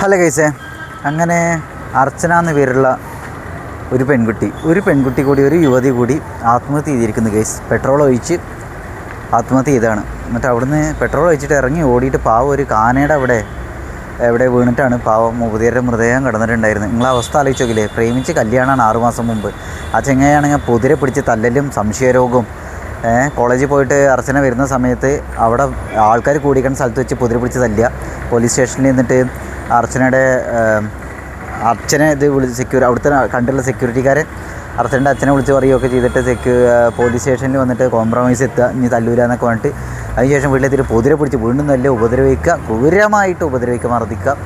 Hello കൈസേ അങ്ങനെ അർച്ചന എന്ന പേരുള്ള ഒരു പെൺകുട്ടി ഒരു പെൺകുട്ടി കൂടി ഒരു യുവതി കൂടി ആത്മഹത്യ ചെയ്തിരിക്കുന്നു കേസ് പെട്രോൾ ഒഴിച്ച് ആത്മഹത്യ ചെയ്താണ് എന്നിട്ട് അവിടുന്ന് പെട്രോൾ ഒഴിച്ചിട്ട് ഇറങ്ങി ഓടിയിട്ട് പാവം ഒരു കാനയുടെ അവിടെ എവിടെ വീണിട്ടാണ് പാവം മുപ്പതിയുടെ മൃതദേഹം കിടന്നിട്ടുണ്ടായിരുന്നു നിങ്ങൾ അവസ്ഥ ആലോചിച്ച് നോക്കില്ലേ? പ്രേമിച്ച് കല്യാണമാണ് ആറുമാസം മുമ്പ്. ആ ചെങ്ങയാണെങ്കിൽ പൊതിരെ പിടിച്ച് തല്ലലും സംശയരോഗവും കോളേജിൽ പോയിട്ട് അർച്ചന വരുന്ന സമയത്ത് അവിടെ ആൾക്കാർ കൂടിക്കുന്ന സ്ഥലത്ത് വെച്ച് കുതിര പിടിച്ച് തല്ലുക. പോലീസ് സ്റ്റേഷനിൽ നിന്നിട്ട് അർച്ചനയുടെ അർച്ചനെ ഇത് വിളിച്ച് സെക്യൂരി അവിടുത്തെ കണ്ടുള്ള സെക്യൂരിറ്റിക്കാരെ അർച്ചനയുടെ അച്ഛനെ വിളിച്ച് പറയുകയൊക്കെ ചെയ്തിട്ട് സെക്യൂ പോലീസ് സ്റ്റേഷനിൽ വന്നിട്ട് കോംപ്രമൈസ് എത്തുക ഇനി തല്ലൂല എന്നൊക്കെ പറഞ്ഞിട്ട് അതിനുശേഷം വീട്ടിലെത്തിയിട്ട് പൊതിരെ പിടിച്ച് വീണ്ടും നല്ല ഉപദ്രവിക്കുക ക്രൂരമായിട്ട് ഉപദ്രവിക്കുക മർദ്ദിക്കുക.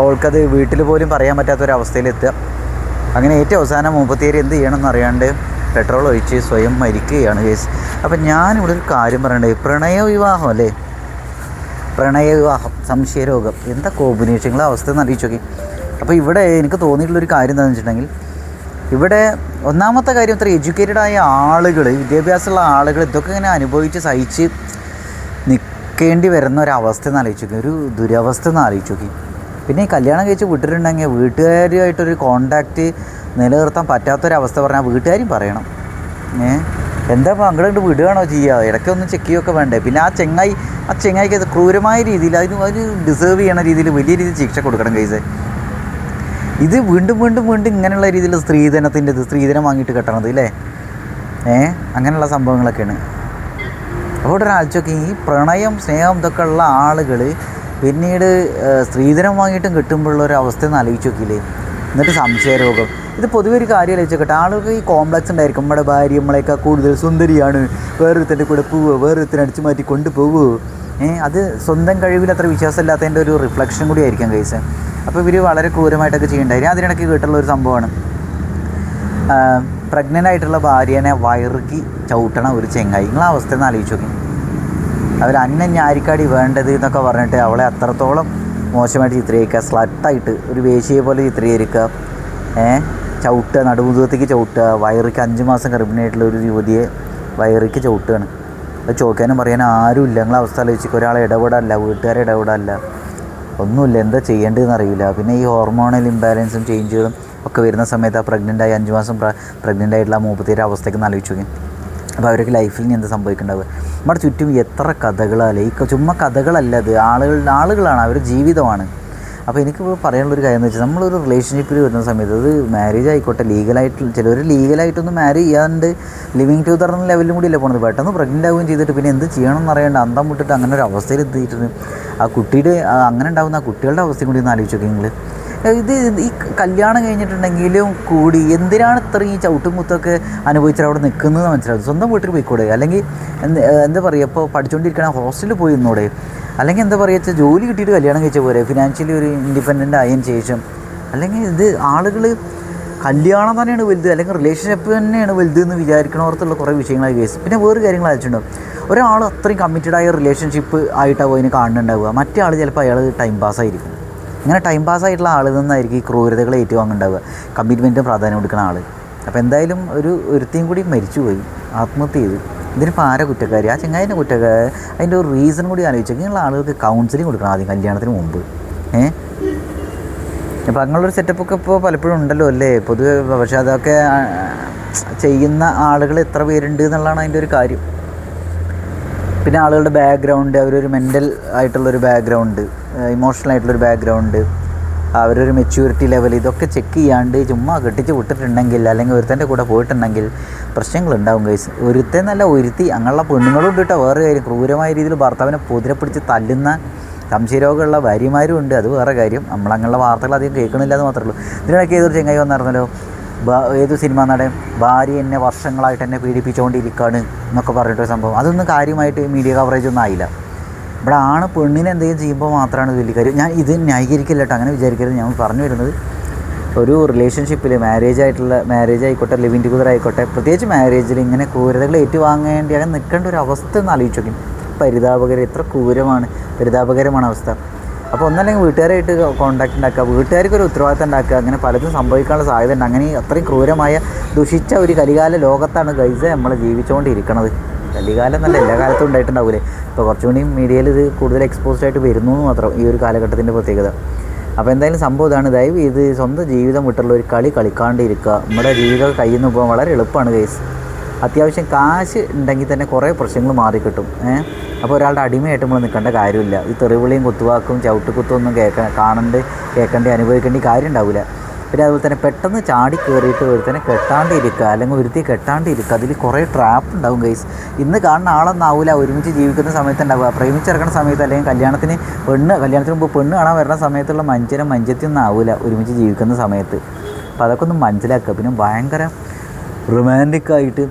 അവൾക്കത് വീട്ടിൽ പോലും പറയാൻ പറ്റാത്തൊരവസ്ഥയിലെത്തുക അങ്ങനെ ഏറ്റവും അവസാനം മുപ്പത്തിയേര് എന്ത് ചെയ്യണമെന്ന് അറിയാണ്ട് പെട്രോൾ ഒഴിച്ച് സ്വയം മരിക്കുകയാണ് കേസ്. അപ്പം ഞാനിവിടെ ഒരു കാര്യം പറയണ്ടേ? പ്രണയ വിവാഹം അല്ലേ? പ്രണയ വിവാഹം സംശയരോഗം എന്താ കോമ്പിനേഷനുകളെ അവസ്ഥ എന്ന് അറിയിച്ചു നോക്കി. അപ്പോൾ ഇവിടെ എനിക്ക് തോന്നിയിട്ടുള്ളൊരു കാര്യം എന്താണെന്ന് വെച്ചിട്ടുണ്ടെങ്കിൽ ഇവിടെ ഒന്നാമത്തെ കാര്യം ഇത്ര എഡ്യൂക്കേറ്റഡ് ആയ ആളുകൾ വിദ്യാഭ്യാസമുള്ള ആളുകൾ ഇതൊക്കെ ഇങ്ങനെ അനുഭവിച്ച് സഹിച്ച് നിൽക്കേണ്ടി വരുന്ന ഒരു അവസ്ഥ എന്ന് ആലോചിച്ച് നോക്കി. ഒരു ദുരവസ്ഥ എന്ന് ആലോചിച്ച് നോക്കി. പിന്നെ ഈ കല്യാണം കഴിച്ച് വിട്ടിട്ടുണ്ടെങ്കിൽ വീട്ടുകാരുമായിട്ടൊരു കോണ്ടാക്റ്റ് നിലനിർത്താൻ പറ്റാത്തൊരവസ്ഥ പറഞ്ഞാൽ വീട്ടുകാരും പറയണം. ഏ? എന്താ അങ്ങോട്ട് വിടുകയാണോ ചെയ്യുക ഇടയ്ക്കൊന്ന് ചെക്ക് ചെയ്യുകയൊക്കെ വേണ്ടേ? പിന്നെ ആ ചെങ്ങായി ആ ചെങ്ങായിക്ക് അത് ക്രൂരമായ രീതിയിൽ അതിന് അതിന് ഡിസേർവ് ചെയ്യണ രീതിയിൽ വലിയ രീതിയിൽ ശിക്ഷ കൊടുക്കണം കൈസേ ഇത് വീണ്ടും വീണ്ടും വീണ്ടും ഇങ്ങനെയുള്ള രീതിയിൽ സ്ത്രീധനത്തിന്റെ ഇത് സ്ത്രീധനം വാങ്ങിയിട്ട് കെട്ടണത് അല്ലേ ഏ? അങ്ങനെയുള്ള സംഭവങ്ങളൊക്കെയാണ്. അപ്പോൾ ഇവിടെ ആലോചിച്ചൊക്കെ ഈ പ്രണയം സ്നേഹം ഇതൊക്കെ ഉള്ള ആളുകൾ പിന്നീട് സ്ത്രീധനം വാങ്ങിയിട്ടും കിട്ടുമ്പോഴുള്ള ഒരു അവസ്ഥ ഒന്ന് ആലോചിച്ച് നോക്കിയില്ലേ? എന്നിട്ട് സംശയരോഗം. ഇത് പൊതുവെ ഒരു കാര്യം ആലോചിച്ചോട്ടെ ആളുകൾക്ക് ഈ കോംപ്ലക്സ് ഉണ്ടായിരിക്കും. നമ്മുടെ ഭാര്യ നമ്മളെയൊക്കെ കൂടുതൽ സുന്ദരിയാണ്. വേറൊരുത്തന്റെ കൂടെ പോവുക വേറൊരുത്തനെ അടിച്ചു മാറ്റി കൊണ്ടുപോവുക ഏഹ് അത് സ്വന്തം കഴിവിൽ അത്ര വിശ്വാസമില്ലാത്തതിന്റെ ഒരു റിഫ്ലക്ഷൻ കൂടി ആയിരിക്കാം കേസ് അപ്പോൾ ഇവർ വളരെ ക്രൂരമായിട്ടൊക്കെ ചെയ്യണ്ടായിരുന്നു അതിനിടയ്ക്ക് കേട്ടുള്ള ഒരു സംഭവമാണ്. പ്രഗ്നന്റ് ആയിട്ടുള്ള ഭാര്യനെ വയറുക്കി ചവിട്ടണ ഒരു ചെങ്ങായി. നിങ്ങളെ അവസ്ഥ ഒന്ന് ആലോചിച്ച് നോക്കി. അവർ അന്ന ഞാരിക്കാടി വേണ്ടത് എന്നൊക്കെ പറഞ്ഞിട്ട് അവളെ അത്രത്തോളം മോശമായിട്ട് ചിത്രീകരിക്കുക. സ്ലട്ടായിട്ട് ഒരു വേശിയെ പോലെ ചിത്രീകരിക്കുക. ഏ ചവിട്ടുക നടുമുതുകത്തേക്ക് ചവിട്ടുക വയറിക്ക് അഞ്ച് മാസം ഗർഭിണിയായിട്ടുള്ള ഒരു യുവതിയെ വയറിക്ക് ചവിട്ടുകയാണ്. അത് ചോദിക്കാനും പറയാനും ആരുമില്ല ഞങ്ങളെ അവസ്ഥ ആലോചിച്ചിട്ട് ഒരാളെ ഇടപെടല്ല വീട്ടുകാരെ ഇടപെടല്ല. ഒന്നുമില്ല. എന്താ ചെയ്യേണ്ടതെന്ന് അറിയില്ല. പിന്നെ ഈ ഹോർമോണൽ ഇംബാലൻസും ചേഞ്ചുകളും ഒക്കെ വരുന്ന സമയത്ത് ആ പ്രഗ്നന്റ് ആയി അഞ്ച് മാസം പ്രഗ്നന്റ് ആയിട്ടുള്ള ആ മൂപ്പത്തിയുടെ അവസ്ഥയ്ക്ക് ഒന്ന് ആലോചിച്ച് നോക്കി അപ്പോൾ അവരൊക്കെ ലൈഫിൽ ഇനി എന്താ സംഭവിക്കേണ്ടത്? നമ്മുടെ ചുറ്റും എത്ര കഥകളല്ലേ ഈ ചുമ്മാ കഥകളല്ല അത്. ആളുകൾ ആളുകളാണ്. അവരുടെ ജീവിതമാണ്. അപ്പോൾ എനിക്ക് പറയാനുള്ള ഒരു കാര്യം എന്ന് വെച്ചാൽ നമ്മളൊരു റിലേഷൻഷിപ്പിൽ വരുന്ന സമയത്ത് അത് മാരേജ് ആയിക്കോട്ടെ ലീഗലായിട്ട് ചിലർ ലീഗലായിട്ടൊന്നും മാരി ചെയ്യാണ്ട് ലിവിങ് ടു തരുന്ന ലെവലിലും കൂടിയല്ലേ പോണത്. പെട്ടെന്ന് പ്രഗ്നന്റ് ആവുകയും ചെയ്തിട്ട് പിന്നെ എന്ത് ചെയ്യണം എന്ന് അറിയാണ്ട് അന്തം വിട്ടിട്ട് അങ്ങനെ ഒരു അവസ്ഥയിൽ എത്തിയിട്ടുണ്ട് ആ കുട്ടിയുടെ അങ്ങനെ ഉണ്ടാകുന്ന ആ കുട്ടികളുടെ അവസ്ഥയും കൂടി ഒന്ന് ആലോചിച്ച് നോക്കി നിങ്ങൾ ഇത് ഈ കല്യാണം കഴിഞ്ഞിട്ടുണ്ടെങ്കിലും കൂടി എന്തിനാണ് ഇത്രയും ഈ ചവിട്ടും കുത്തൊക്കെ അനുഭവിച്ചിട്ട് അവിടെ നിൽക്കുന്നത് മനസ്സിലാവും. സ്വന്തം വീട്ടിൽ പോയിക്കൂടെ? അല്ലെങ്കിൽ എന്താ പറയുക ഇപ്പോൾ പഠിച്ചുകൊണ്ടിരിക്കണ ഹോസ്റ്റലിൽ പോയി നിന്നൂടെ? അല്ലെങ്കിൽ എന്താ പറയുക വെച്ചാൽ ജോലി കിട്ടിയിട്ട് കല്യാണം കഴിച്ച പോരെ ഫിനാൻഷ്യലി ഒരു ഇൻഡിപെൻഡന്റ് ആയതിനു ശേഷം. അല്ലെങ്കിൽ ഇത് ആളുകൾ കല്യാണം തന്നെയാണ് വലുത് അല്ലെങ്കിൽ റിലേഷൻഷിപ്പ് തന്നെയാണ് വലുത് എന്ന് വിചാരിക്കണവർത്തുള്ള കുറേ വിഷയങ്ങളായി കേസ് പിന്നെ വേറെ കാര്യങ്ങൾ അയച്ചിട്ടുണ്ടാവും ഒരാൾ അത്രയും കമ്മിറ്റഡായ റിലേഷൻഷിപ്പ് ആയിട്ടാവും അതിന് കാണുന്നുണ്ടാവുക. മറ്റേ ആൾ ചിലപ്പോൾ അയാൾ ടൈം പാസ് ആയിരിക്കും. ഇങ്ങനെ ടൈം പാസ് ആയിട്ടുള്ള ആളിൽ നിന്നായിരിക്കും ഈ ക്രൂരതകൾ ഏറ്റുവാങ്ങുണ്ടാവുക കമ്മിറ്റ്മെന്റും പ്രാധാന്യം കൊടുക്കുന്ന ആൾ അപ്പോൾ എന്തായാലും ഒരു ഒരുത്തിയും കൂടി മരിച്ചുപോയി. ആത്മഹത്യ ചെയ്തു. ഇതിനിപ്പോൾ ആരാ കുറ്റക്കാരി? ആ ചെങ്ങായിന്റെ കുറ്റക്കാർ അതിന്റെ ഒരു റീസൺ കൂടി ആലോചിച്ചു ഇങ്ങനെയുള്ള ആളുകൾക്ക് കൗൺസിലിംഗ് കൊടുക്കണം ആദ്യം കല്യാണത്തിന് മുമ്പ്. ഏഹ് അപ്പോൾ അങ്ങനെയുള്ളൊരു സെറ്റപ്പൊക്കെ ഇപ്പോൾ പലപ്പോഴും ഉണ്ടല്ലോ അല്ലേ? പൊതുവെ പക്ഷേ അതൊക്കെ ചെയ്യുന്ന ആളുകൾ എത്ര പേരുണ്ട് എന്നുള്ളതാണ് അതിന്റെ ഒരു കാര്യം. പിന്നെ ആളുകളുടെ ബാക്ക്ഗ്രൗണ്ട് അവരൊരു മെന്റൽ ആയിട്ടുള്ളൊരു ബാക്ക്ഗ്രൗണ്ട് ഇമോഷണൽ ആയിട്ടുള്ളൊരു ബാക്ക്ഗ്രൗണ്ട് അവരൊരു മെച്യൂരിറ്റി ലെവൽ ഇതൊക്കെ ചെക്ക് ചെയ്യാണ്ട് ചുമ്മാ കെട്ടിച്ച് വിട്ടിട്ടുണ്ടെങ്കിൽ അല്ലെങ്കിൽ ഒരുത്തന്റെ കൂടെ പോയിട്ടുണ്ടെങ്കിൽ പ്രശ്നങ്ങളുണ്ടാവും കൈസ് ഒരുത്തേ നല്ല ഒരുത്തി അങ്ങനെയുള്ള പെണ്ണുങ്ങളും ഉണ്ട് വേറെ കാര്യം ക്രൂരമായ രീതിയിൽ ഭർത്താവിനെ പൊതിരെ പിടിച്ച് തല്ലുന്ന സംശയരോഗമുള്ള ഭാര്യമാരും ഉണ്ട്. അത് വേറെ കാര്യം. നമ്മളങ്ങനെയുള്ള വാർത്തകൾ അധികം കേൾക്കണില്ല എന്ന് മാത്രമേ ഉള്ളൂ. ഇതിനിടയ്ക്ക് ഏതൊരു ചെങ്ങായി വന്നിരുന്നല്ലോ ബാ- ഏത് സിനിമ നടൻ ഭാര്യ എന്നെ വർഷങ്ങളായിട്ട് എന്നെ പീഡിപ്പിച്ചുകൊണ്ടിരിക്കുകയാണ് എന്നൊക്കെ പറഞ്ഞിട്ടൊരു സംഭവം. അതൊന്നും കാര്യമായിട്ട് മീഡിയ കവറേജ് ഒന്നും ആയില്ല. ഇവിടെ ആണ് പെണ്ണിനെ എന്തെങ്കിലും ചെയ്യുമ്പോൾ മാത്രമാണ് വലിയ കാര്യം. ഞാൻ ഇത് ന്യായീകരിക്കില്ല കേട്ടോ അങ്ങനെ വിചാരിക്കരുത്. ഞാൻ പറഞ്ഞു വരുന്നത് ഒരു റിലേഷൻഷിപ്പിൽ മാരേജ് ആയിട്ടുള്ള മാരേജ് ആയിക്കോട്ടെ ലിവിങ് ടുഗദർ ആയിക്കോട്ടെ പ്രത്യേകിച്ച് മാരേജിൽ ഇങ്ങനെ ക്രൂരതകൾ ഏറ്റുവാങ്ങേണ്ടി അങ്ങനെ നിൽക്കേണ്ട ഒരു അവസ്ഥ എന്ന് ആലോചിച്ചു നോക്കി പരിതാപകരം എത്ര ക്രൂരമാണ് പരിതാപകരമാണ് അവസ്ഥ. അപ്പോൾ ഒന്നല്ലെങ്കിൽ വീട്ടുകാരായിട്ട് കോൺടാക്ട് ഉണ്ടാക്കുക. വീട്ടുകാർക്ക് ഒരു ഉത്തരവാദിത്തം ഉണ്ടാക്കുക. അങ്ങനെ പലതും സംഭവിക്കാനുള്ള സാധ്യത ഉണ്ട്. അങ്ങനെ അത്രയും ക്രൂരമായ ദുഷിച്ച ഒരു കലികാല ലോകത്താണ് ഗൈസ് നമ്മൾ ജീവിച്ചുകൊണ്ടിരിക്കുന്നത് കലികാലം എന്നല്ല എല്ലാ കാലത്തും ഉണ്ടായിട്ടുണ്ടാവില്ലേ ഇപ്പോൾ കുറച്ചുകൂടി മീഡിയയിൽ ഇത് കൂടുതൽ എക്സ്പോസ്ഡ് ആയിട്ട് വരുന്നു എന്ന് മാത്രം ഈ ഒരു കാലഘട്ടത്തിന്റെ പ്രത്യേകത. അപ്പോൾ എന്തായാലും സംഭവം ഇതാണ്. ദയവ് ഇത് സ്വന്തം ജീവിതം വിട്ടുള്ള ഒരു കളി കളിക്കാണ്ടിരിക്കുക. നമ്മുടെ ജീവിതം കയ്യിൽ നിന്ന് പോകാൻ വളരെ എളുപ്പമാണ് കേസ് അത്യാവശ്യം കാശ് ഉണ്ടെങ്കിൽ തന്നെ കുറേ പ്രശ്നങ്ങൾ മാറിക്കിട്ടും ഏഹ് അപ്പോൾ ഒരാളുടെ അടിമയായിട്ട് നമ്മൾ നിൽക്കേണ്ട കാര്യമില്ല. ഈ തെറിവിളിയും കുത്തുവാക്കും ചവിട്ടുകുത്തും ഒന്നും കേൾക്കാൻ കാണണ്ട് കേൾക്കേണ്ടി അനുഭവിക്കേണ്ടി കാര്യം ഉണ്ടാവില്ല. പിന്നെ അതുപോലെ തന്നെ പെട്ടെന്ന് ചാടി കയറിയിട്ട് ഒരുത്തനെ കെട്ടാണ്ടിരിക്കുക അല്ലെങ്കിൽ ഒരുത്തി കെട്ടാണ്ടിരിക്കുക അതിൽ കുറേ ട്രാപ്പ് ഉണ്ടാവും ഗൈസ് ഇന്ന് കാണുന്ന ആളൊന്നാവില്ല ഒരുമിച്ച് ജീവിക്കുന്ന സമയത്ത് ഉണ്ടാവുക പ്രേമിച്ചിറക്കുന്ന സമയത്ത് അല്ലെങ്കിൽ കല്യാണത്തിന് പെണ്ണ് കല്യാണത്തിന് മുമ്പ് പെണ്ണ് കാണാൻ വരുന്ന സമയത്തുള്ള മഞ്ചനും മഞ്ചത്തിയൊന്നും ആവില്ല ഒരുമിച്ച് ജീവിക്കുന്ന സമയത്ത്. അപ്പോൾ അതൊക്കെ ഒന്ന് മനസ്സിലാക്കുക. പിന്നെ ഭയങ്കര റൊമാന്റിക് ആയിട്ട്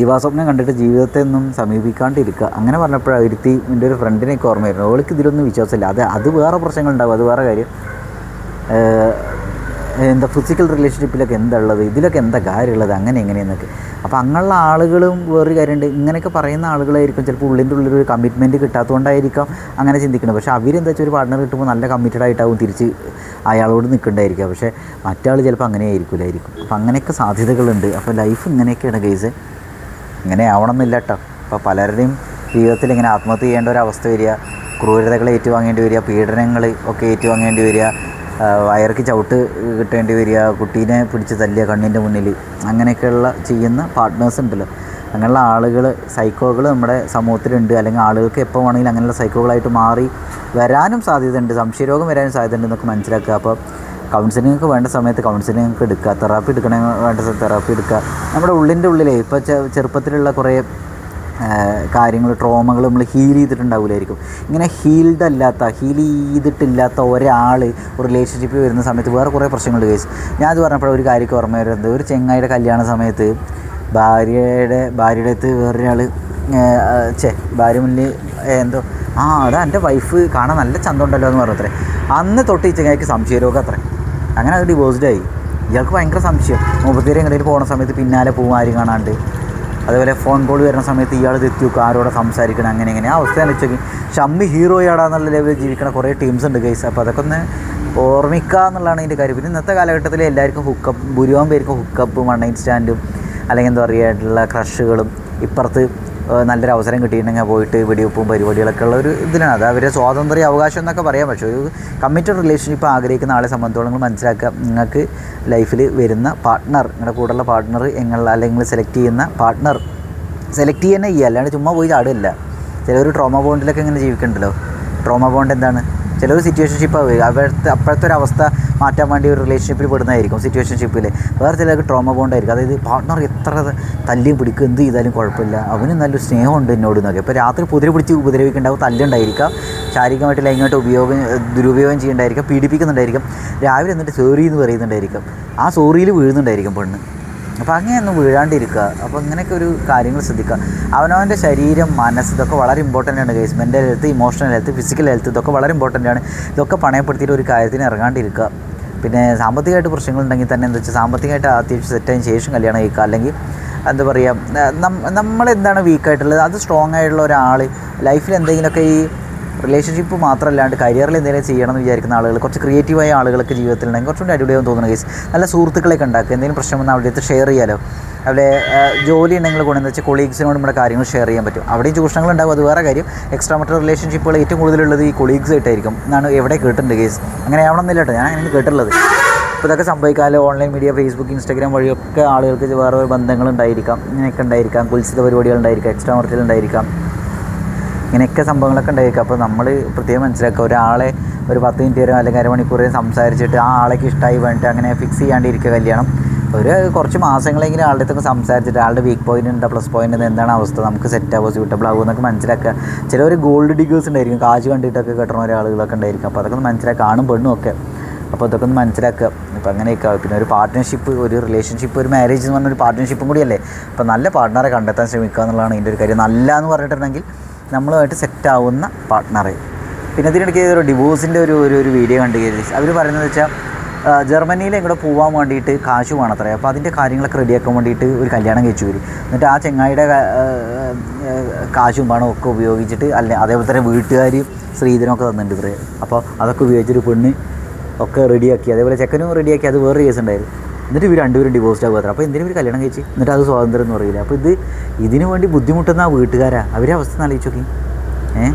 ദിവാസ്വപ്നം കണ്ടിട്ട് ജീവിതത്തെ ഒന്നും സമീപിക്കാണ്ടിരിക്കുക. അങ്ങനെ പറഞ്ഞപ്പോഴാണ് ഒരുത്തി എന്റെ ഒരു ഫ്രണ്ടിനെയൊക്കെ ഓർമ്മ വരുന്നത്. അവൾക്ക് ഇതിലൊന്നും വിശ്വാസമില്ല. അത് അത് വേറെ പ്രശ്നങ്ങളുണ്ടാവും അത് വേറെ കാര്യം. എന്താ ഫിസിക്കൽ റിലേഷൻഷിപ്പിലൊക്കെ എന്താ ഉള്ളത്? ഇതിലൊക്കെ എന്താ കാര്യമുള്ളത് അങ്ങനെ എങ്ങനെയെന്നൊക്കെ അപ്പോൾ അങ്ങനെയുള്ള ആളുകളും വേറൊരു കാര്യമുണ്ട്. ഇങ്ങനെയൊക്കെ പറയുന്ന ആളുകളായിരിക്കും ചിലപ്പോൾ ഉള്ളിന്റെ ഉള്ളിൽ ഒരു കമ്മിറ്റ്മെന്റ് കിട്ടാത്തതുകൊണ്ടായിരിക്കാം അങ്ങനെ ചിന്തിക്കുന്നത്. പക്ഷേ അവരെന്താ വെച്ചാൽ ഒരു പാർട്ണർ കിട്ടുമ്പോൾ നല്ല കമ്മിറ്റഡ് ആയിട്ടാവും തിരിച്ച് അയാളോട് നിൽക്കണ്ടായിരിക്കുക. പക്ഷേ മറ്റാൾ ചിലപ്പോൾ അങ്ങനെ ആയിരിക്കില്ലായിരിക്കും അപ്പോൾ അങ്ങനെയൊക്കെ സാധ്യതകളുണ്ട്. അപ്പോൾ ലൈഫ് ഇങ്ങനെയൊക്കെയാണ് കേസ് ഇങ്ങനെ ആവണമെന്നില്ല കേട്ടോ ഇപ്പോൾ പലരുടെയും ജീവിതത്തിൽ ഇങ്ങനെ ആത്മഹത്യ ചെയ്യേണ്ട ഒരു അവസ്ഥ വരിക ക്രൂരതകൾ ഏറ്റുവാങ്ങേണ്ടി വരിക പീഡനങ്ങൾ ഒക്കെ ഏറ്റുവാങ്ങേണ്ടി വരിക വയർക്ക് ചവിട്ട് കിട്ടേണ്ടി വരിക കുട്ടീനെ പിടിച്ച് തല്ലിയ കണ്ണിന്റെ മുന്നിൽ അങ്ങനെയൊക്കെയുള്ള ചെയ്യുന്ന പാർട്ട്നേഴ്സ് ഉണ്ടല്ലോ. അങ്ങനെയുള്ള ആളുകൾ സൈക്കോകൾ നമ്മുടെ സമൂഹത്തിലുണ്ട്. അല്ലെങ്കിൽ ആളുകൾക്ക് എപ്പോൾ വേണമെങ്കിലും അങ്ങനെയുള്ള സൈക്കോകളായിട്ട് മാറി വരാനും സാധ്യതയുണ്ട്. സംശയരോഗം വരാനും സാധ്യതയുണ്ട് എന്നൊക്കെ മനസ്സിലാക്കുക. അപ്പോൾ കൗൺസിലിങ്ങൾക്ക് വേണ്ട സമയത്ത് കൗൺസിലിങ്ങൾക്ക് എടുക്കുക. തെറാപ്പി എടുക്കണ വേണ്ട തെറാപ്പി എടുക്കുക. നമ്മുടെ ഉള്ളിന്റെ ഉള്ളിലേ ഇപ്പോൾ ചെറുപ്പത്തിലുള്ള കുറേ കാര്യങ്ങൾ ട്രോമകൾ നമ്മൾ ഹീൽ ചെയ്തിട്ടുണ്ടാവില്ലായിരിക്കും ഇങ്ങനെ ഹീൽഡ് അല്ലാത്ത ഹീൽ ചെയ്തിട്ടില്ലാത്ത ഒരാൾ ഒരു റിലേഷൻഷിപ്പിൽ വരുന്ന സമയത്ത് വേറെ കുറേ പ്രശ്നങ്ങൾ കേസ് ഞാൻ അത് പറഞ്ഞപ്പോൾ ഒരു കാര്യമൊക്കെ ഓർമ്മ വരുന്നത്. ഒരു ചെങ്ങായിയുടെ കല്യാണ സമയത്ത് ഭാര്യയുടെ ഭാര്യയുടെ അടുത്ത് വേറൊരാൾ ചേ ഭാര്യ മുന്നിൽ എന്തോ ആ അതാ എന്റെ വൈഫ് കാണാൻ നല്ല ചന്തമുണ്ടല്ലോ എന്ന് പറഞ്ഞത്രേ. അന്ന് തൊട്ട് ഈ ചെങ്ങായിക്ക് സംശയരോഗം അത്രേ. അങ്ങനെ അത് ഡിവോഴ്സ്ഡായി ഇയാൾക്ക് ഭയങ്കര സംശയം. മുപ്പത്തിയേരെ എങ്ങനെയും പോകുന്ന സമയത്ത് പിന്നാലെ പോവും ആരും കാണാണ്ട്. അതുപോലെ ഫോൺ കോൾ വരുന്ന സമയത്ത് ഇയാൾ തെറ്റി വെക്കും ആരോടെ സംസാരിക്കണം അങ്ങനെ ഇങ്ങനെ. ആ അവസ്ഥ വെച്ചെങ്കിൽ ഷമ്മി ഹീറോയാടാന്നുള്ള ലെവലിൽ ജീവിക്കണ കുറേ ടീംസ് ഉണ്ട് ഗൈസ് അപ്പോൾ അതൊക്കെ ഒന്ന് ഓർമ്മിക്കുക എന്നുള്ളതാണ് ഇതിന്റെ കാര്യം. പിന്നെ ഇന്നത്തെ കാലഘട്ടത്തിൽ എല്ലാവർക്കും ഹുക്കപ്പ് ഭൂരിഭാഗം പേർക്കും ഹുക്കപ്പ് വൺ നൈറ്റ് സ്റ്റാൻഡും അല്ലെങ്കിൽ എന്താ പറയുക ക്രഷുകളും ഇപ്പുറത്ത് നല്ലൊരു അവസരം കിട്ടിയിട്ടുണ്ടെങ്കിൽ പോയിട്ട് വെടിവെപ്പും പരിപാടികളൊക്കെ ഉള്ള ഒരു ഇതിലാണ്. അത് അവരെ സ്വാതന്ത്ര്യ അവകാശം എന്നൊക്കെ പറയാം പക്ഷേ ഒരു കമ്മിറ്റഡ് റിലേഷൻഷിപ്പ് ആഗ്രഹിക്കുന്ന ആളെ സംബന്ധിച്ചോളം നിങ്ങൾ മനസ്സിലാക്കുക. നിങ്ങൾക്ക് ലൈഫിൽ വരുന്ന പാർട്ട്ണർ നിങ്ങളുടെ കൂടെയുള്ള പാർട്ട്ണർ എങ്ങൾ അല്ലെങ്കിൽ സെലക്ട് ചെയ്യുന്ന പാർട്ട്ണർ സെലക്ട് ചെയ്യുന്ന ഈ അല്ലാണ്ട് ചുമ്മാ പോയി ചാടില്ല ചിലർ ട്രോമ ബോണ്ടിലൊക്കെ ഇങ്ങനെ ജീവിക്കണ്ടല്ലോ. ട്രോമ ബോണ്ട് എന്താണ്? ചിലർ സിറ്റുവേഷൻഷിപ്പ് അവിടുത്തെ അപ്പോഴത്തെ ഒരു അവസ്ഥ മാറ്റാൻ വേണ്ടി ഒരു റിലേഷൻഷിപ്പിൽ പെടുന്നതായിരിക്കും സിറ്റുവേഷൻഷിപ്പിൽ വേറെ ചിലർക്ക് ട്രോമ ബോണ്ടായിരിക്കും അതായത് പാർട്ട്ണർ എത്ര തല്ലിയും പിടിക്കും എന്ത് ചെയ്താലും കുഴപ്പമില്ല. അവന് നല്ലൊരു സ്നേഹമുണ്ട് എന്നോട് എന്നൊക്കെ. ഇപ്പോൾ രാത്രി പുതിരി പിടിച്ച് ഉപദ്രവിക്കുണ്ടാവും തല്ലുണ്ടായിരിക്കാം. ശാരീരികമായിട്ട് ലൈംഗികമായിട്ട് ഉപയോഗം ദുരുപയോഗം ചെയ്യുന്നുണ്ടായിരിക്കാം പീഡിപ്പിക്കുന്നുണ്ടായിരിക്കും. രാവിലെ എന്നിട്ട് സോറി എന്ന് പറയുന്നുണ്ടായിരിക്കും. ആ സോറിയിൽ വീഴുന്നുണ്ടായിരിക്കും പെണ്ണ്. അപ്പോൾ അങ്ങനെയൊന്നും വീഴാണ്ടിരിക്കുക. അപ്പോൾ ഇങ്ങനെയൊക്കെ ഒരു കാര്യങ്ങൾ ശ്രദ്ധിക്കുക. അവനവന്റെ ശരീരം മനസ്സ് ഇതൊക്കെ വളരെ ഇമ്പോർട്ടന്റ് ആണ് cause mental health emotional health physical health ഇതൊക്കെ വളരെ ഇമ്പോർട്ടന്റ് ആണ്. ഇതൊക്കെ പണയപ്പെടുത്തിയിട്ട് ഒരു കാര്യത്തിന് ഇറങ്ങാണ്ടിരിക്കുക. പിന്നെ സാമ്പത്തികമായിട്ട് പ്രശ്നങ്ങളുണ്ടെങ്കിൽ തന്നെ എന്താ വെച്ചാൽ സാമ്പത്തികമായിട്ട് അത്യാവശ്യം സെറ്റായ ശേഷം കല്യാണം കഴിക്കുക. അല്ലെങ്കിൽ എന്താ പറയുക നമ്മളെന്താണ് വീക്കായിട്ടുള്ളത് അത് സ്ട്രോങ് ആയിട്ടുള്ള ഒരാൾ ലൈഫിൽ എന്തെങ്കിലുമൊക്കെ ഈ റിലേഷൻഷിപ്പ് മാത്രമല്ലാണ്ട് കരിയറിൽ എന്തെങ്കിലും ചെയ്യണം എന്ന് വിചാരിക്കുന്ന ആളുകൾ കുറച്ച് ക്രിയേറ്റീവായ ആളുകളൊക്കെ ജീവിതത്തിൽ ഉണ്ടെങ്കിൽ കുറച്ചുകൂടി അടിപൊളിയാവും തോന്നുന്ന കേസ് നല്ല സുഹൃത്തുക്കളെയൊക്കെ ഉണ്ടാക്കുക. എന്തെങ്കിലും പ്രശ്നം വന്നാൽ അവിടെ ഷെയർ ചെയ്യാലോ. അവിടെ ജോലി ഉണ്ടെങ്കിൽ ഗുണം എന്ന് വെച്ചാൽ കൊളീഗ്സിനോട് നമ്മുടെ കാര്യങ്ങൾ ഷെയർ ചെയ്യാൻ പറ്റും. അവിടെയും ചൂഷണങ്ങൾ ഉണ്ടാവും അത് വേറെ കാര്യം. എക്സ്ട്രാ മറ്റർ റിലേഷൻഷിപ്പുകൾ ഏറ്റവും കൂടുതലുള്ളത് ഈ കൊളീഗ്സ് ആയിട്ടായിരിക്കും. എന്നാണ് എവിടെ കേട്ടിട്ടുണ്ട് കേസ് അങ്ങനെ ആവണമെന്നില്ല കേട്ടോ. ഞാൻ അങ്ങനെ കേട്ടിട്ടുള്ളത്. ഇപ്പോൾ ഇതൊക്കെ സംഭവിക്കാമല്ലോ ഓൺലൈൻ മീഡിയ ഫേസ്ബുക്ക് ഇൻസ്റ്റാഗ്രാം വഴിയൊക്കെ ആളുകൾക്ക് വേറെ ബന്ധങ്ങൾ ഉണ്ടായിരിക്കാം. ഇങ്ങനെയൊക്കെ ഉണ്ടായിരിക്കാം. കുൽസിത പരിപാടികൾ ഉണ്ടായിരിക്കാം. എക്സ്ട്രാ മർച്ചൽ ഉണ്ടായിരിക്കാം. ഇങ്ങനെയൊക്കെ സംഭവങ്ങളൊക്കെ ഉണ്ടായിരിക്കും. അപ്പോൾ നമ്മൾ പ്രത്യേകം മനസ്സിലാക്കുക ഒരാളെ ഒരു പത്ത് മിനിറ്റ് വരെ അല്ലെങ്കിൽ അരമണിക്കൂർ സംസാരിച്ചിട്ട് ആ ആളേക്ക് ഇഷ്ടമായി വേണ്ടിട്ട് അങ്ങനെ ഫിക്സ് ചെയ്യാണ്ടിരിക്കുക കല്യാണം. ഒരു കുറച്ച് മാസങ്ങളെങ്കിലും ആളുടെ അടുത്തൊക്കെ സംസാരിച്ചിട്ട് ആളുടെ വീക്ക് പോയിന്റ് ഉണ്ട് പ്ലസ് പോയിന്റ് ഉണ്ട് എന്താണ് അവസ്ഥ നമുക്ക് സെറ്റ് ആവുക സ്യൂട്ടബിൾ ആവുമോ എന്നൊക്കെ മനസ്സിലാക്കുക. ചില ഒരു ഗോൾഡ് ഡിഗേഴ്സ് ഉണ്ടായിരിക്കും കാശ് കണ്ടിട്ടൊക്കെ കെട്ടണ ഒരാളുകളൊക്കെ ഉണ്ടായിരിക്കും. അപ്പോൾ അതൊക്കെ ഒന്ന് മനസ്സിലാക്കുക ആണും പെണ്ണും ഒക്കെ. അപ്പോൾ അതൊക്കെ ഒന്ന് മനസ്സിലാക്കുക. ഇപ്പം അങ്ങനെയൊക്കെ പിന്നെ ഒരു പാർട്ട്ണർഷിപ്പ് ഒരു റിലേഷൻഷിപ്പ് ഒരു മാരേജ് എന്ന് പറഞ്ഞ ഒരു പാർട്ട്ണർഷിപ്പും കൂടിയല്ലേ അപ്പോൾ നല്ല പാർട്ട്ണറെ കണ്ടെത്താൻ ശ്രമിക്കുക എന്നുള്ളതാണ് ഇതിന്റെ ഒരു കാര്യം. നല്ല എന്ന് പറഞ്ഞിട്ടുണ്ടെങ്കിൽ നമ്മളുമായിട്ട് സെറ്റ് ആവുന്ന പാർട്ട്ണറെ പിന്നെ ഇതിനിടയ്ക്ക് ഒരു ഡിവോഴ്സിന്റെ ഒരു ഒരു ഒരു വീഡിയോ കണ്ടു അവർ പറയുന്നത് വെച്ചാൽ ജർമ്മനിയിൽ എങ്ങോട്ട് പോകാൻ വേണ്ടിയിട്ട് കാശ് വേണം അത്രയും അപ്പോൾ അതിന്റെ കാര്യങ്ങളൊക്കെ റെഡിയാക്കാൻ വേണ്ടിയിട്ട് ഒരു കല്യാണം കഴിച്ചു വരും. എന്നിട്ട് ആ ചെങ്ങായിയുടെ കാശും പണവും ഒക്കെ ഉപയോഗിച്ചിട്ട് അല്ല അതേപോലെ തന്നെ വീട്ടുകാർ സ്ത്രീധനമൊക്കെ തന്നിട്ടുണ്ട് ഇത്രേ അപ്പോൾ അതൊക്കെ ഉപയോഗിച്ചൊരു പെണ്ണ് ഒക്കെ റെഡിയാക്കി അതേപോലെ ചെക്കനും റെഡിയാക്കി അത് വേറെ കേസ് ഉണ്ടായിരുന്നു. എന്നിട്ട് ഇവർ രണ്ടുപേരും ഡിവോഴ്സ്ഡ് ആകുക അപ്പോൾ എന്തിനും ഇവർ കല്യാണം കഴിച്ച്? എന്നിട്ട് അത് സ്വാതന്ത്ര്യം എന്ന് പറയില്ല അപ്പോൾ ഇത് ഇതിനു വേണ്ടി ബുദ്ധിമുട്ടുന്ന ആ വീട്ടുകാരാ. അവരെ അവസ്ഥ ആലോചിച്ച് നോക്കി. ഏഹ്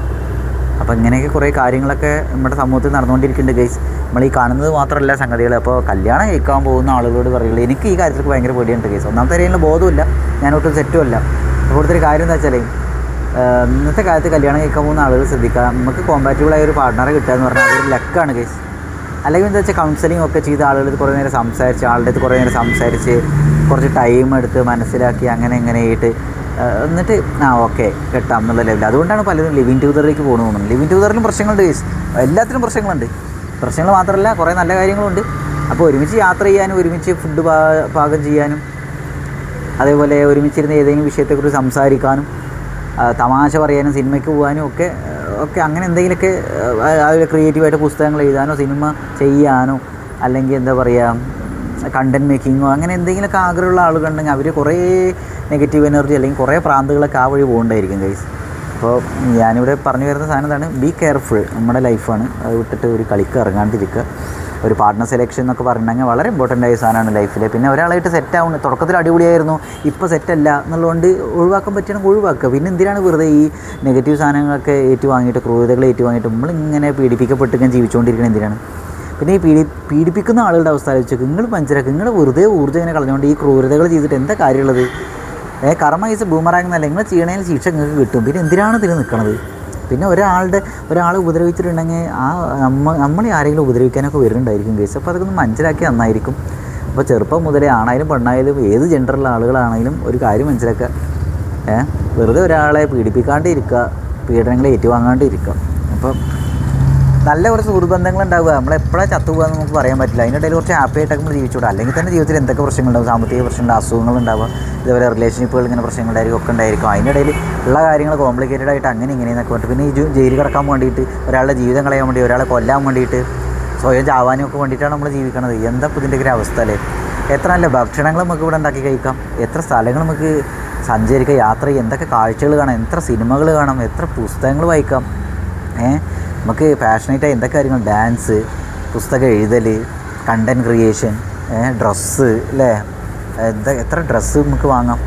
അപ്പോൾ ഇങ്ങനെയൊക്കെ കുറേ കാര്യങ്ങളൊക്കെ നമ്മുടെ സമൂഹത്തിൽ നടന്നുകൊണ്ടിരിക്കുന്നുണ്ട് ഗൈസ് നമ്മൾ ഈ കാണുന്നത് മാത്രമല്ല സംഗതികൾ. അപ്പോൾ കല്യാണം കഴിക്കാൻ പോകുന്ന ആളുകളോട് പറയുള്ളൂ. എനിക്ക് ഈ കാര്യത്തിൽ ഭയങ്കര പേടിയുണ്ട് ഗൈസ് ഒന്നാമത്തെ കാര്യങ്ങളിൽ ബോധമില്ല ഞാൻ ഒട്ടും സെറ്റുമല്ല അപ്പോൾ ഒരു കാര്യം എന്താ വെച്ചാൽ ഇന്നത്തെ കാലത്ത് കല്യാണം കഴിക്കാൻ പോകുന്ന ആളുകൾ ശ്രദ്ധിക്കുക. നമുക്ക് കോമ്പാറ്റബിൾ ആയ ഒരു പാർട്ണറെ കിട്ടുക എന്ന് പറഞ്ഞാൽ അതൊരു ലക്കാണ് ഗൈസ് അല്ലെങ്കിൽ എന്താ വെച്ചാൽ കൗൺസിലിംഗ് ഒക്കെ ചെയ്ത് ആളുകൾ കുറേ നേരം സംസാരിച്ച് ആളുടെ അടുത്ത് കുറേ നേരം സംസാരിച്ച് കുറച്ച് ടൈം എടുത്ത് മനസ്സിലാക്കി അങ്ങനെ ഇങ്ങനെ ആയിട്ട് എന്നിട്ട് ആ ഓക്കെ കെട്ടാം എന്നുള്ള ലെവലിൽ അതുകൊണ്ടാണ് പലരും ലിവിങ് ടൂതറിലേക്ക് പോകുന്നത് ലിവിങ് ടൂതറിലും പ്രശ്നങ്ങളുണ്ട് ഗൈസ് എല്ലാത്തിനും പ്രശ്നങ്ങളുണ്ട്. പ്രശ്നങ്ങൾ മാത്രമല്ല കുറേ നല്ല കാര്യങ്ങളുണ്ട്. അപ്പോൾ ഒരുമിച്ച് യാത്ര ചെയ്യാനും ഒരുമിച്ച് ഫുഡ് പാകം ചെയ്യാനും അതേപോലെ ഒരുമിച്ചിരുന്ന് ഏതെങ്കിലും വിഷയത്തെക്കുറിച്ച് സംസാരിക്കാനും തമാശ പറയാനും സിനിമയ്ക്ക് പോകാനും ഒക്കെ ഒക്കെ അങ്ങനെ എന്തെങ്കിലുമൊക്കെ അതിൽ ക്രിയേറ്റീവായിട്ട് പുസ്തകങ്ങൾ എഴുതാനോ സിനിമ ചെയ്യാനോ അല്ലെങ്കിൽ എന്താ പറയുക കണ്ടന്റ് മേക്കിങ്ങോ അങ്ങനെ എന്തെങ്കിലുമൊക്കെ ആഗ്രഹമുള്ള ആളുകളുണ്ടെങ്കിൽ അവർ കുറേ നെഗറ്റീവ് എനർജി അല്ലെങ്കിൽ കുറേ പ്രാന്തുകളൊക്കെ ആ വഴി പോകേണ്ടായിരിക്കും ഗൈസ് അപ്പോൾ ഞാനിവിടെ പറഞ്ഞു വരുന്ന സാധനം എന്താണ്? ബി കെയർഫുൾ നമ്മുടെ ലൈഫാണ് അത് വിട്ടിട്ട് ഒരു കളിക്ക് ഇറങ്ങാണ്ടിരിക്കുക. ഒരു പാർട്ട്ണർ സെലക്ഷൻ എന്നൊക്കെ പറഞ്ഞിട്ടുണ്ടെങ്കിൽ വളരെ ഇമ്പോർട്ടന്റ് ആയ സാധനമാണ് ലൈഫിൽ പിന്നെ ഒരാളായിട്ട് സെറ്റ് ആവുന്നു തുടക്കത്തിൽ അടിപൊളിയായിരുന്നു ഇപ്പോൾ സെറ്റല്ല എന്നുള്ളതുകൊണ്ട് ഒഴിവാക്കാൻ പറ്റുകയാണെങ്കിൽ ഒഴിവാക്കുക. പിന്നെ എന്തിനാണ് വെറുതെ ഈ നെഗറ്റീവ് സാധനങ്ങളൊക്കെ ഏറ്റുവാങ്ങിയിട്ട് ക്രൂരതകൾ ഏറ്റുവാങ്ങിയിട്ട് നമ്മളിങ്ങനെ പീഡിപ്പിക്കപ്പെട്ട് ഇങ്ങനെ ജീവിച്ചുകൊണ്ടിരിക്കുന്നത്? എന്തിനാണ്? പിന്നെ ഈ പീഡി പീഡിപ്പിക്കുന്ന ആളുകളുടെ അവസ്ഥ ആലോചിച്ചു നിങ്ങൾ മനസ്സിലാക്കുക നിങ്ങൾ വെറുതെ ഊർജം ഇങ്ങനെ കളഞ്ഞുകൊണ്ട് ഈ ക്രൂരതകൾ ചെയ്തിട്ട് എന്താ കാര്യമുള്ളത്? ഏ കർമ്മ ഈസ് ബൂമറാങ് എന്നല്ല. നിങ്ങൾ ചെയ്യണതിന് ശിക്ഷ നിങ്ങൾക്ക് കിട്ടും. പിന്നെ എന്തിനാണ് ഇതിന് നിൽക്കണത് പിന്നെ ഒരാളുടെ ഒരാൾ ഉപദ്രവിച്ചിട്ടുണ്ടെങ്കിൽ ആ നമ്മൾ നമ്മളെ ആരെങ്കിലും ഉപദ്രവിക്കാനൊക്കെ വരുന്നുണ്ടായിരിക്കും കേസ് അപ്പോൾ അതൊക്കെ ഒന്ന് മനസ്സിലാക്കി നന്നായിരിക്കും. അപ്പോൾ ചെറുപ്പം മുതലേ ആണായാലും പെണ്ണായാലും ഏത് ജെൻഡറിലുള്ള ആളുകളാണെങ്കിലും ഒരു കാര്യം മനസ്സിലാക്കുക. ഏഹ് വെറുതെ ഒരാളെ പീഡിപ്പിക്കാണ്ടിരിക്കുക പീഡനങ്ങളെ ഏറ്റുവാങ്ങാണ്ടിരിക്കുക ഏറ്റുവാങ്ങാണ്ട് അപ്പം നല്ല കുറച്ച് സുഹൃബന്ധങ്ങൾ ഉണ്ടാവുക. നമ്മൾ എപ്പോഴാണ് ചത്തുപോകാന്ന് നമുക്ക് പറയാൻ പറ്റില്ല. അതിനിടയിൽ കുറച്ച് ഹാപ്പി ആയിട്ടൊക്കെ നമ്മൾ ജീവിച്ചുകൂടാ. അല്ലെങ്കിൽ തന്നെ ജീവിതത്തിൽ എന്തൊക്കെ പ്രശ്നങ്ങളുണ്ടാവും സാമ്പത്തിക പ്രശ്നങ്ങൾ അസുഖങ്ങൾ ഉണ്ടാവുക. ഇതേപോലെ റിലേഷൻഷിപ്പുകൾ ഇങ്ങനെ പ്രശ്നങ്ങളുണ്ടായിരിക്കും ഒക്കെ ഉണ്ടായിരിക്കും. അതിനിടയിൽ ഉള്ള കാര്യങ്ങൾ കോംപ്ലിക്കേറ്റഡ് ആയിട്ട് അങ്ങനെ ഇങ്ങനെയെന്നൊക്കെ പറഞ്ഞിട്ട് പിന്നെ ഈ ജയിലിൽ കിടക്കാൻ വേണ്ടിയിട്ട് ഒരാളുടെ ജീവിതം കളയാൻ വേണ്ടി ഒരാളെ കൊല്ലാൻ വേണ്ടിയിട്ട് സ്വയം ചാവാനും ഒക്കെ വേണ്ടിയിട്ടാണ് നമ്മൾ ജീവിക്കുന്നത് എന്താ ഇതിന്റെ ഒരു അവസ്ഥ അല്ലേ? എത്ര നല്ല ഭക്ഷണങ്ങൾ നമുക്ക് ഇവിടെ ഉണ്ടാക്കി കഴിക്കാം? എത്ര സ്ഥലങ്ങൾ നമുക്ക് സഞ്ചരിക്കുക യാത്ര എന്തൊക്കെ കാഴ്ചകൾ കാണാം? എത്ര സിനിമകൾ കാണാം? എത്ര പുസ്തകങ്ങൾ വായിക്കാം? ഏ നമുക്ക് പാഷനേറ്റായി എന്തൊക്കെ കാര്യങ്ങൾ? ഡാൻസ് പുസ്തകം എഴുതൽ കണ്ടന്റ് ക്രിയേഷൻ ഡ്രസ്സ് അല്ലേ എന്താ എത്ര ഡ്രസ്സ് നമുക്ക് വാങ്ങാം?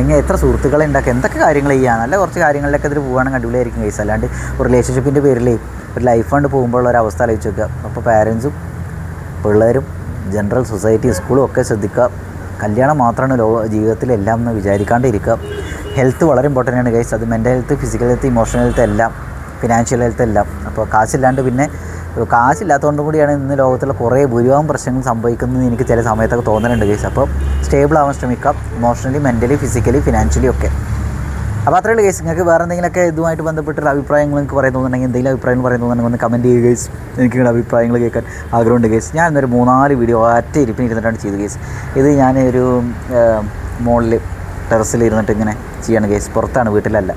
എങ്ങനെ എത്ര സുഹൃത്തുക്കളെ ഉണ്ടാക്കുക എന്തൊക്കെ കാര്യങ്ങൾ ചെയ്യാം? നല്ല കുറച്ച് കാര്യങ്ങളിലൊക്കെ ഇതിൽ പോകുകയാണെങ്കിൽ അടിപൊളിയായിരിക്കും കേസ് അല്ലാണ്ട് ഒരു റിലേഷൻഷിപ്പിന്റെ പേരിൽ ഒരു ലൈഫ് കൊണ്ട് പോകുമ്പോഴുള്ള ഒരു അവസ്ഥ ആലോചിച്ച് നോക്കുക. അപ്പോൾ പാരൻസും പിള്ളേരും ജനറൽ സൊസൈറ്റി സ്കൂളും ഒക്കെ ശ്രദ്ധിക്കുക. കല്യാണം മാത്രമാണ് ലോക ജീവിതത്തിലെല്ലാം എന്ന് വിചാരിക്കാണ്ടിരിക്കുക ഹെൽത്ത് വളരെ ഇമ്പോർട്ടന്റ് ആണ് കേസ് അത് mental health physical health emotional health എല്ലാം ഫിനാൻഷ്യൽ ഹെൽത്ത് എല്ലാം. അപ്പോൾ കാശില്ലാണ്ട് പിന്നെ കാശില്ലാത്തതുകൊണ്ട് കൂടിയാണ് ഇന്ന് ലോകത്തുള്ള കുറേ ഭൂരിഭാഗം പ്രശ്നങ്ങൾ സംഭവിക്കുന്നത് എനിക്ക് ചില സമയത്തൊക്കെ തോന്നലുണ്ട് കേസ് അപ്പോൾ സ്റ്റേബിൾ ആവാൻ ശ്രമിക്കാം ഇമോഷണലി മെന്റലി ഫിസിക്കലി ഫിനാൻഷ്യലി ഒക്കെ. അപ്പോൾ അത്രയുള്ള കേസ് നിങ്ങൾക്ക് വേറെ എന്തെങ്കിലുമൊക്കെ ഇതുമായിട്ട് ബന്ധപ്പെട്ടുള്ള അഭിപ്രായങ്ങൾ നിങ്ങൾക്ക് പറയാൻ തോന്നുന്നുണ്ടെങ്കിൽ എന്തെങ്കിലും അഭിപ്രായങ്ങൾ പറയാൻ തോന്നുന്നുണ്ടെങ്കിൽ ഒന്ന് കമന്റ് ചെയ്യുക കേസ് എനിക്ക് നിങ്ങളുടെ അഭിപ്രായങ്ങൾ കേൾക്കാൻ ആഗ്രഹമുണ്ട് കേസ് ഞാൻ ഇന്നൊരു മൂന്നാൽ വീഡിയോ ഒറ്റ ഇരിപ്പിന് ഇരുന്നിട്ടാണ് ചെയ്ത് കേസ് ഇത് ഞാൻ ഒരു മുകളിൽ ടെറസിൽ ഇരുന്നിട്ട് ഇങ്ങനെ ചെയ്യണം കേസ് പുറത്താണ് വീട്ടിലല്ല.